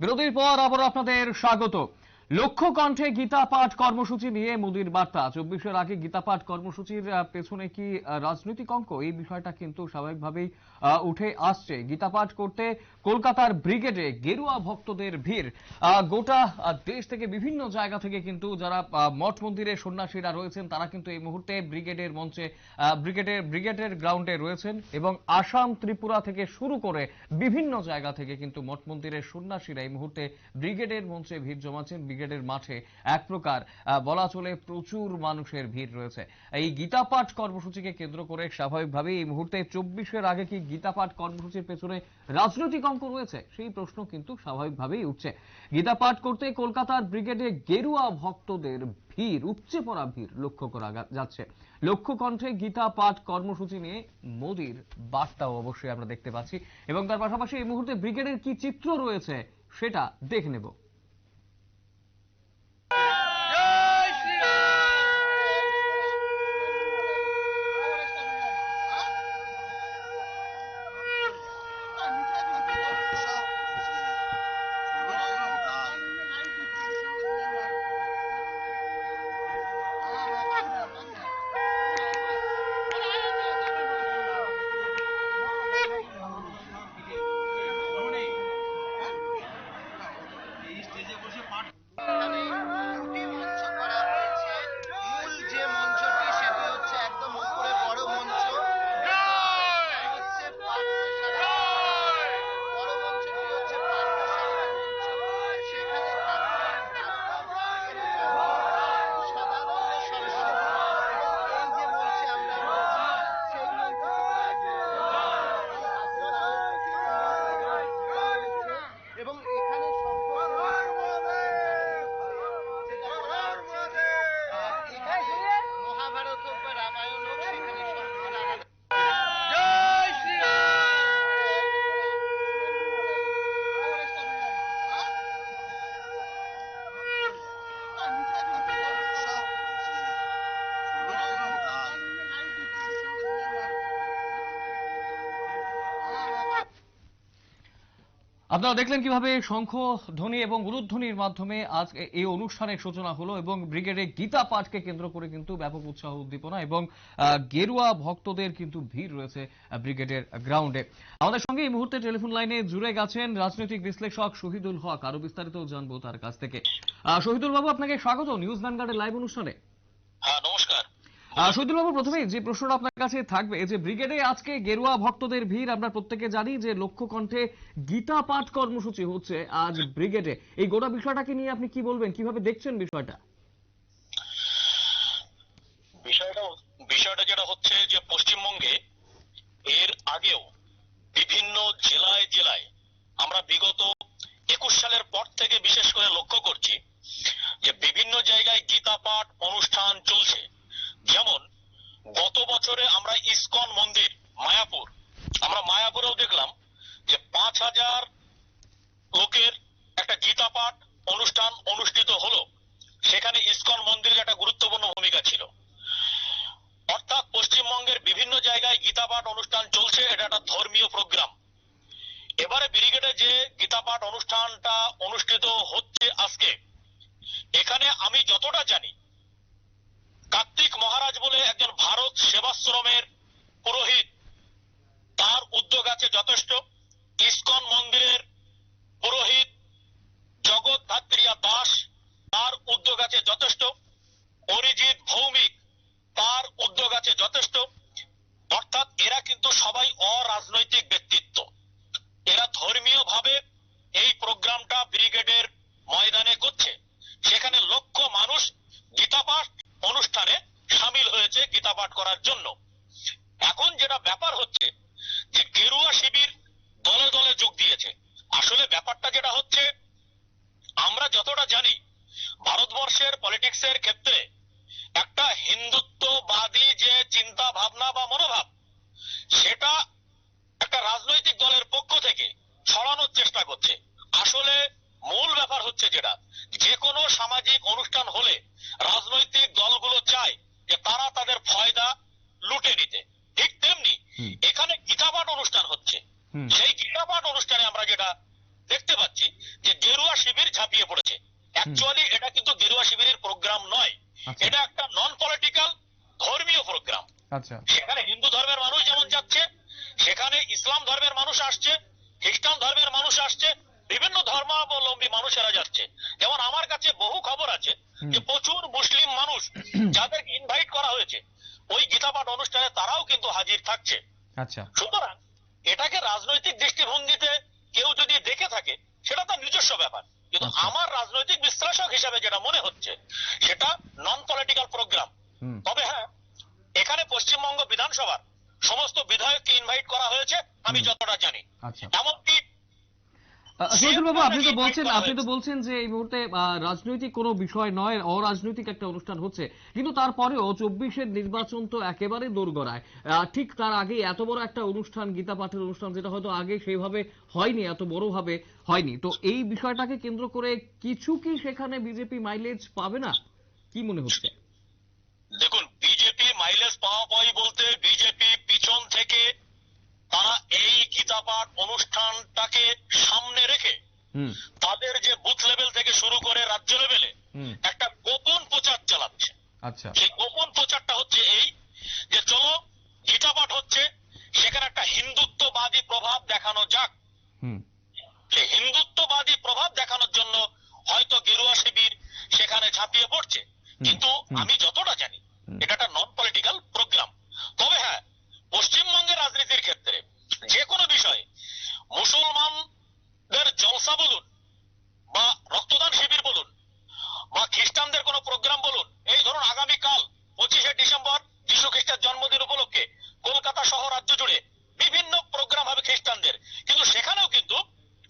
বিরতির পর আবার আপনাদের স্বাগত। লক্ষ্য কণ্ঠে গীতা পাঠ কর্মসূচি নিয়ে মোদীর বার্তা। চব্বিশের আগে গীতা পাঠ কর্মসূচির পেছনে কি রাজনৈতিক অঙ্ক? এই বিষয়টা কিন্তু স্বাভাবিকভাবেই উঠে আসছে। গীতা পাঠ করতে কলকাতার ব্রিগেডে গেরুয়া ভক্তদের ভিড়। গোটা দেশ থেকে বিভিন্ন জায়গা থেকে কিন্তু যারা মঠ মন্দিরের সন্ন্যাসীরা রয়েছেন, তারা কিন্তু এই মুহূর্তে ব্রিগেডের মঞ্চে ব্রিগেডের ব্রিগেডের গ্রাউন্ডে রয়েছেন এবং আসাম ত্রিপুরা থেকে শুরু করে বিভিন্ন জায়গা থেকে কিন্তু মঠ মন্দিরের সন্ন্যাসীরা এই মুহূর্তে ব্রিগেডের মঞ্চে ভিড় জমাচ্ছেন। ব্রিগেডের মাঠে এক প্রকার বলা চলে প্রচুর মানুষের ভিড় রয়েছে। এই গীতা পাঠ কর্মসূচিকে কেন্দ্র করে স্বাভাবিকভাবেই এই মুহূর্তে চব্বিশের আগে কি গীতা পাঠ কর্মসূচির পেছনে রাজনৈতিক অঙ্ক রয়েছে? সেই প্রশ্ন কিন্তু স্বাভাবিকভাবেই উঠছে। গীতা পাঠ করতে কলকাতার ব্রিগেডে গেরুয়া ভক্তদের ভিড়, উপচে পড়া ভিড় লক্ষ্য করা যাচ্ছে। লক্ষ্য কণ্ঠে গীতা পাঠ কর্মসূচি নিয়ে মোদির বার্তাও অবশ্যই আমরা দেখতে পাচ্ছি। এবং তার পাশাপাশি এই মুহূর্তে ব্রিগেডের কি চিত্র রয়েছে, সেটা দেখে নেব। আপনারা দেখলেন কীভাবে শঙ্খ ধ্বনি এবং উলুধ্বনির মাধ্যমে আজ এই অনুষ্ঠানের সূচনা হলো এবং ব্রিগেডে গীতা পাঠকে কেন্দ্র করে কিন্তু ব্যাপক উৎসাহ উদ্দীপনা এবং গেরুয়া ভক্তদের কিন্তু ভিড় রয়েছে ব্রিগেডের গ্রাউন্ডে। আমাদের সঙ্গে এই মুহূর্তে টেলিফোন লাইনে জুড়ে গেছেন রাজনৈতিক বিশ্লেষক শহীদুল হক। আরও বিস্তারিত জানব তার কাছ থেকে। শহীদুল বাবু, আপনাকে স্বাগত। নিউজ ভ্যানগার্ডের লাইভ অনুষ্ঠানে। হ্যাঁ নমস্কার। আহ, শহীদুল বাবু প্রথমেই যে প্রশ্নটা আপনার কাছে থাকবে যে ব্রিগেডে আজকে গেরুয়া ভক্তদের ভিড় আমরা প্রত্যেকে জানি যে লক্ষ্য কণ্ঠে গীতা পাঠ কর্মসূচি হচ্ছে আজ ব্রিগেডে। এই গোটা বিষয়টাকে নিয়ে আপনি কি বলবেন? কীভাবে দেখছেন বিষয়টা? বিষয়টা যেটা হচ্ছে যে পশ্চিমবঙ্গে এর আগেও বিভিন্ন জেলায় জেলায় আমরা বিগত একুশ সালের পর থেকে বিশেষ করে লক্ষ্য করছি যে বিভিন্ন জায়গায় গীতা পাঠ অনুষ্ঠান চলছে। বছরে আমরা ইসকন মন্দির, মায়াপুর। আমরা মায়াপুরেও দেখলাম যে পাঁচ হাজার লোকের একটা গীতা পাঠ অনুষ্ঠান অনুষ্ঠিত হলো। সেখানে ইসকন মন্দিরের একটা গুরুত্বপূর্ণ ভূমিকা ছিল। অর্থাৎ পশ্চিমবঙ্গের বিভিন্ন জায়গায় গীতা পাঠ অনুষ্ঠান চলছে, এটা একটা ধর্মীয় প্রোগ্রাম। এবারে ব্রিগেডে যে গীতা পাঠ অনুষ্ঠানটা অনুষ্ঠিত হচ্ছে আজকে, এখানে আমি যতটা জানি কার্তিক মহারাজ বলে একজন ভারত সেবাশ্রমের পুরোহিত। তার উদ্যোগ আছে যথেষ্ট। ইস্কন মন্দিরের পুরোহিত জগৎ ধাত্রিয়া দাস, তার উদ্যোগ আছে যথেষ্ট অরিজিৎ ভৌমিক তার উদ্যোগ আছে যথেষ্ট অর্থাৎ এরা কিন্তু সবাই অরাজনৈতিক ব্যক্তিত্ব এরা ধর্মীয় ভাবে এই প্রোগ্রামটা ব্রিগেডের ময়দানে করছে সেখানে লক্ষ মানুষ গীতাপাঠ অনুষ্ঠানে সামিল হয়েছে গীতা পাঠ করার জন্য। এখন যেটা ব্যাপার হচ্ছে যে গেরুয়া শিবির দলে দলে যোগ দিয়েছে। আসলে ব্যাপারটা যেটা হচ্ছে, আমরা যতটা জানি, ভারতবর্ষের পলিটিক্সের ক্ষেত্রে একটা হিন্দুত্ববাদী যে চিন্তা ভাবনা বা মনোভাব, সেটা একটা রাজনৈতিক দলের পক্ষ থেকে ছড়ানোর চেষ্টা করছে আসলে মূল ব্যাপার হচ্ছে যেটা যে কোনো সামাজিক অনুষ্ঠান হলে রাজনৈতিক দলগুলো চায় যে তারা তাদের ফয়দা লুটে নিতে ঠিক তেমনি হুম। এখানে গীতাপাঠ অনুষ্ঠান হচ্ছে হুম। সেই গীতাপাঠ অনুষ্ঠানে আমরা যেটা দেখতে পাচ্ছি যে যে ঝাঁপিয়ে পড়েছে অ্যাকচুয়ালি এটা কিন্তু গেরুয়া শিবিরের প্রোগ্রাম নয়। আচ্ছা। এটা একটা নন পলিটিক্যাল ধর্মীয় প্রোগ্রাম আচ্ছা। সেখানে হিন্দু ধর্মের মানুষ যেমন যাচ্ছে সেখানে ইসলাম ধর্মের মানুষ আসছে খ্রিস্টান ধর্মের মানুষ আসছে বিভিন্ন ধর্মাবলম্বী মানুষেরা যাচ্ছে। যেমন আমার কাছে বহু খবর আছে যে প্রচুর মুসলিম মানুষ যাদেরকে ইনভাইট করা হয়েছে ওই গীতাপাঠ অনুষ্ঠানে তারাও কিন্তু হাজির থাকছে। আচ্ছা। সুতরাং এটাকে রাজনৈতিক দৃষ্টিভঙ্গিতে কেউ যদি দেখে থাকে সেটা তার নিজস্ব ব্যাপার। কিন্তু আচ্ছা। আমার রাজনৈতিক বিশ্লেষক হিসাবে যেটা মনে হচ্ছে সেটা নন পলিটিক্যাল প্রোগ্রাম তবে হ্যাঁ এখানে পশ্চিমবঙ্গ বিধানসভার সমস্ত বিধায়ককে ইনভাইট করা হয়েছে আমি যতটা জানি। আচ্ছা। এমনকি বাবু আপনি তো বলছেন আপনি তো বলছেন যে এই মুহূর্তে রাজনৈতিক কোনো বিষয় নয় অরাজনৈতিক একটা অনুষ্ঠান হচ্ছে। কিন্তু তারপরেও চব্বিশের নির্বাচন তো একেবারে দোরগড়ায়। ঠিক তার আগে এত বড় একটা অনুষ্ঠান গীতা পাঠের অনুষ্ঠান যেটা হয়তো আগে সেইভাবে হয়নি এত বড়ভাবে হয়নি। তো এই বিষয়টাকে কেন্দ্র করে কিছু কি সেখানে বিজেপি মাইলেজ পাবে না? কি মনে হচ্ছে? দেখুন বিজেপি মাইলেজ পাওয়া পাই বলতে বিজেপি পিছন থেকে তারা এই গীতাপাঠ অনুষ্ঠানটাকে সামনে রেখে তাদের যে বুথ লেভেল থেকে শুরু করে রাজ্য লেভেলে একটা গোপন প্রচার চালাচ্ছে। আচ্ছা। সেই গোপন প্রচারটা হচ্ছে এই যে চলো গীতাপাঠ হচ্ছে সেখানে একটা হিন্দুত্ববাদী প্রভাব দেখানো যাক। সেই হিন্দুত্ববাদী প্রভাব দেখানোর জন্য হয়তো গেরুয়া শিবির সেখানে ঝাঁপিয়ে পড়ছে। কিন্তু আমি যতটা জানি এটা একটা নন পলিটিক্যাল প্রোগ্রাম তবে হ্যাঁ পশ্চিমবঙ্গের রাজনীতির ক্ষেত্রে যে কোনো বিষয়ে মুসলমানদের জলসা বলুন বা রক্তদান শিবির বলুন বা খ্রিস্টানদের কোনো প্রোগ্রাম বলুন এই ধরুন আগামীকাল পঁচিশে ডিসেম্বর যীশু খ্রিস্টের জন্মদিন উপলক্ষে কলকাতা সহ রাজ্য জুড়ে বিভিন্ন প্রোগ্রাম হবে খ্রিস্টানদের কিন্তু সেখানেও কিন্তু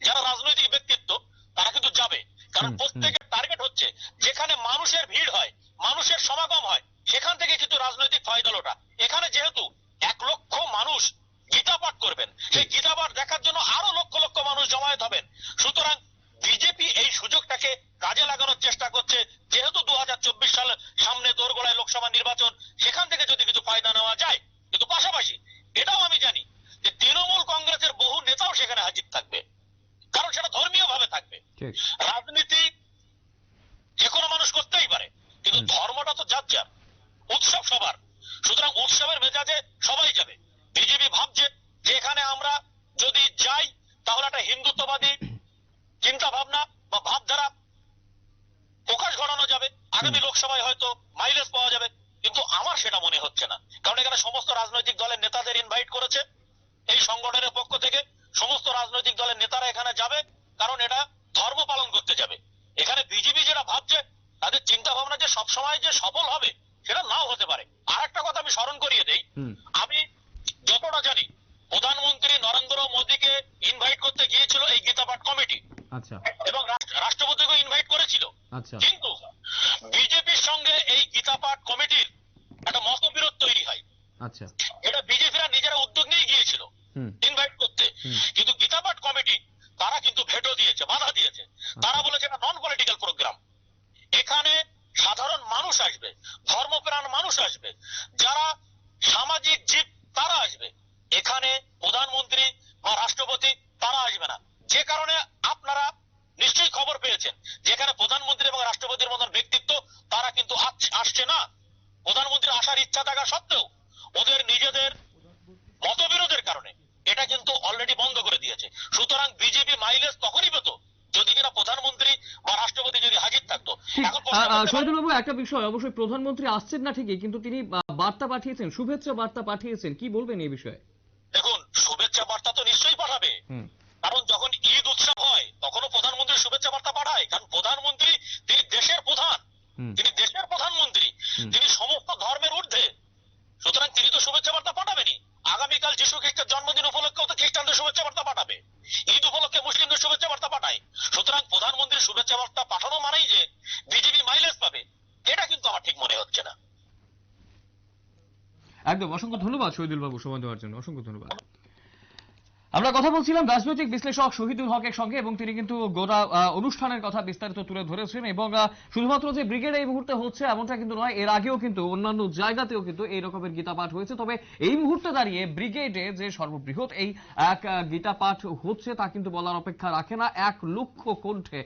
যারা রাজনৈতিক ব্যক্তিত্ব তারা কিন্তু যাবে। কারণ। প্রত্যেকের টার্গেট হচ্ছে যেখানে মানুষের ভিড় হয় মানুষের সমাগম হয় সেখান থেকে কিন্তু রাজনৈতিক ফায়দা লোটা এখানে যেহেতু এক লক্ষ মানুষ গীতা পাঠ করবেন সেই গীতা পাঠ দেখার জন্য আরও লক্ষ লক্ষ মানুষ জমায়েত হবেন। সুতরাং বিজেপি এই সুযোগটাকে কাজে লাগানোর চেষ্টা করছে যেহেতু দু সাল সামনে দোরগোড়ায় লোকসভা নির্বাচন সেখান থেকে যদি কিছু ফায়দা নেওয়া যায় কিন্তু পাশাপাশি এটাও আমি জানি যে তৃণমূল কংগ্রেসের বহু নেতাও সেখানে হাজির থাকবে কারণ সেটা ধর্মীয় ভাবে থাকবে ঠিক রাজনীতি যে কোনো মানুষ করতেই পারে কিন্তু হুম। ধর্মটা তো যার যার উৎসব সবার সুতরাং উৎসবের মেজাজে সবাই যাবে বিজেপি ভাবছে যে এখানে আমরা যদি যাই তাহলে একটা হিন্দুত্ববাদী চিন্তা ভাবনা বা ভাবধারা প্রকাশ ঘটানো যাবে আগামী হুম। লোকসভায় হয়তো মাইলেজ পাওয়া যাবে কিন্তু আমার সেটা মনে হচ্ছে না কারণ এখানে সমস্ত রাজনৈতিক দলের নেতাদের ইনভাইট করেছে এই সংগঠনের পক্ষ থেকে সমস্ত রাজনৈতিক দলের নেতারা এখানে যাবে কারণ এটা ধর্ম পালন করতে যাবে। এখানে বিজেপি যেটা ভাবছে তাদের চিন্তা ভাবনা যে সবসময় যে সফল হবে সেটা নাও হতে পারে। আর একটা কথা আমি স্মরণ করিয়ে দেই। আমি যতটা জানি প্রধানমন্ত্রী নরেন্দ্র মোদীকে ইনভাইট করতে গিয়েছিল এই গীতাপাঠ কমিটি। আচ্ছা। এবং রাষ্ট্রপতিকে ইনভাইট করেছিল। আচ্ছা। কিন্তু বিজেপির সঙ্গে এই গীতাপাঠ কমিটির একটা মতবিরোধ তৈরি হয়। আচ্ছা। এটা বিজেপিরা নিজেরা উদ্যোগ নিয়ে গিয়েছিল হুম ইনভাইট করতে হুম। কিন্তু গীতাপাঠ কমিটি তারা কিন্তু ভেটো দিয়েছে বাধা দিয়েছে তারা বলেছে এটা নন পলিটিক্যাল প্রোগ্রাম এখানে সাধারণ মানুষ আসবে ধর্মপ্রাণ মানুষ আসবে যারা সামাজিক জীব তারা আসবে এখানে প্রধানমন্ত্রী বা রাষ্ট্রপতি তারা আসবে না। যে কারণে আপনারা নিশ্চয়ই খবর পেয়েছেন যেখানে প্রধানমন্ত্রী এবং রাষ্ট্রপতির মতন ব্যক্তিত্ব তারা কিন্তু আসছে না। প্রধানমন্ত্রী আসার ইচ্ছা থাকা সত্ত্বেও ওদের নিজেদের মতবিরোধের কারণে এটা কিন্তু অলরেডি বন্ধ করে দিয়েছে। সুতরাং বিজেপি মাইলেজ তখনই পেত যদি কিনা প্রধানমন্ত্রী বা রাষ্ট্রপতি যদি হাজির থাকতো। শহীদুল বাবু একটা বিষয় অবশ্যই প্রধানমন্ত্রী আসছেন না ঠিকই কিন্তু তিনি বার্তা পাঠিয়েছেন শুভেচ্ছা বার্তা পাঠিয়েছেন কি বলবেন এই বিষয়ে? শুভেচ্ছা বার্তা তো নিশ্চয়ই পাঠাবে। কারণ যখন ঈদ উৎসব হয় তখনও প্রধানমন্ত্রী শুভেচ্ছা বার্তা পাঠায় কারণ প্রধানমন্ত্রী তিনি দেশের প্রধান। তিনি দেশের প্রধানমন্ত্রী। তিনি সমস্ত ধর্মের ঊর্ধ্বে। সুতরাং তিনি তো শুভেচ্ছা বার্তা পাঠাবেনই। আগামীকাল যিশু খ্রিস্টের জন্মদিন উপলক্ষেও তো খ্রিস্টানদের শুভেচ্ছা বার্তা পাঠাবে। ঈদ উপলক্ষে মুসলিমদের শুভেচ্ছা বার্তা পাঠায়। সুতরাং প্রধানমন্ত্রীর শুভেচ্ছা বার্তা পাঠানো মানেই যে বিজেপি মাইলেজ পাবে এটা কিন্তু আমার ঠিক মনে হচ্ছে না। একদম অসংখ্য ধন্যবাদ শহীদুল বাবু সময় দেওয়ার জন্য। অসংখ্য ধন্যবাদ। আমরা কথা বলছিলাম রাজনৈতিক বিশ্লেষক শহীদুল হকের সঙ্গে এবং তিনি কিন্তু গোটা অনুষ্ঠানের কথা বিস্তারিত তুলে ধরেছেন এবং শুধুমাত্র যে ব্রিগেড এই মুহূর্তে হচ্ছে এমনটা কিন্তু নয়, এর আগেও কিন্তু অন্যান্য জায়গাতেও কিন্তু এই রকমের গীতা পাঠ হয়েছে। তবে এই মুহূর্তে দাঁড়িয়ে ব্রিগেডে যে সর্ববৃহৎ এই, এক গীতা পাঠ হচ্ছে তা কিন্তু বলার অপেক্ষা রাখে না। এক লক্ষ কণ্ঠে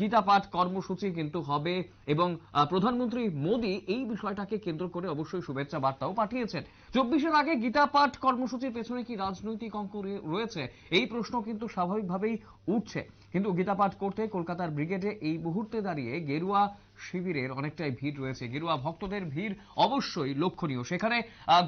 গীতা পাঠ কর্মসূচি কিন্তু হবে এবং প্রধানমন্ত্রী মোদী এই বিষয়টাকে কেন্দ্র করে অবশ্যই শুভেচ্ছা বার্তাও পাঠিয়েছেন। চব্বিশের আগে গীতা পাঠ কর্মসূচির পেছনে কি রাজনৈতিক অঙ্ক রে- রয়েছে এই প্রশ্ন কিন্তু স্বাভাবিকভাবেই উঠছে। কিন্তু গীতা পাঠ করতে কলকাতার ব্রিগেডে এই মুহূর্তে দাঁড়িয়ে গেরুয়া শিবিরের অনেকটাই ভিড় রয়েছে। গেরুয়া ভক্তদের ভিড় অবশ্যই লক্ষণীয়। সেখানে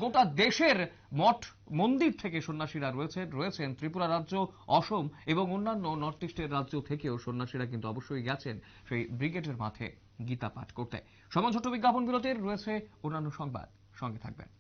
গোটা দেশের মঠ মন্দির থেকে সন্ন্যাসীরা রয়েছেন রয়েছেন। ত্রিপুরা রাজ্য, অসম এবং অন্যান্য নর্থ ইস্টের রাজ্য থেকেও সন্ন্যাসীরা কিন্তু অবশ্যই গেছেন সেই ব্রিগেডের মাঠে গীতা পাঠ করতে। সমাজ ছোট বিজ্ঞাপন বিরতির রয়েছে অন্যান্য সংবাদ। সঙ্গে থাকবেন।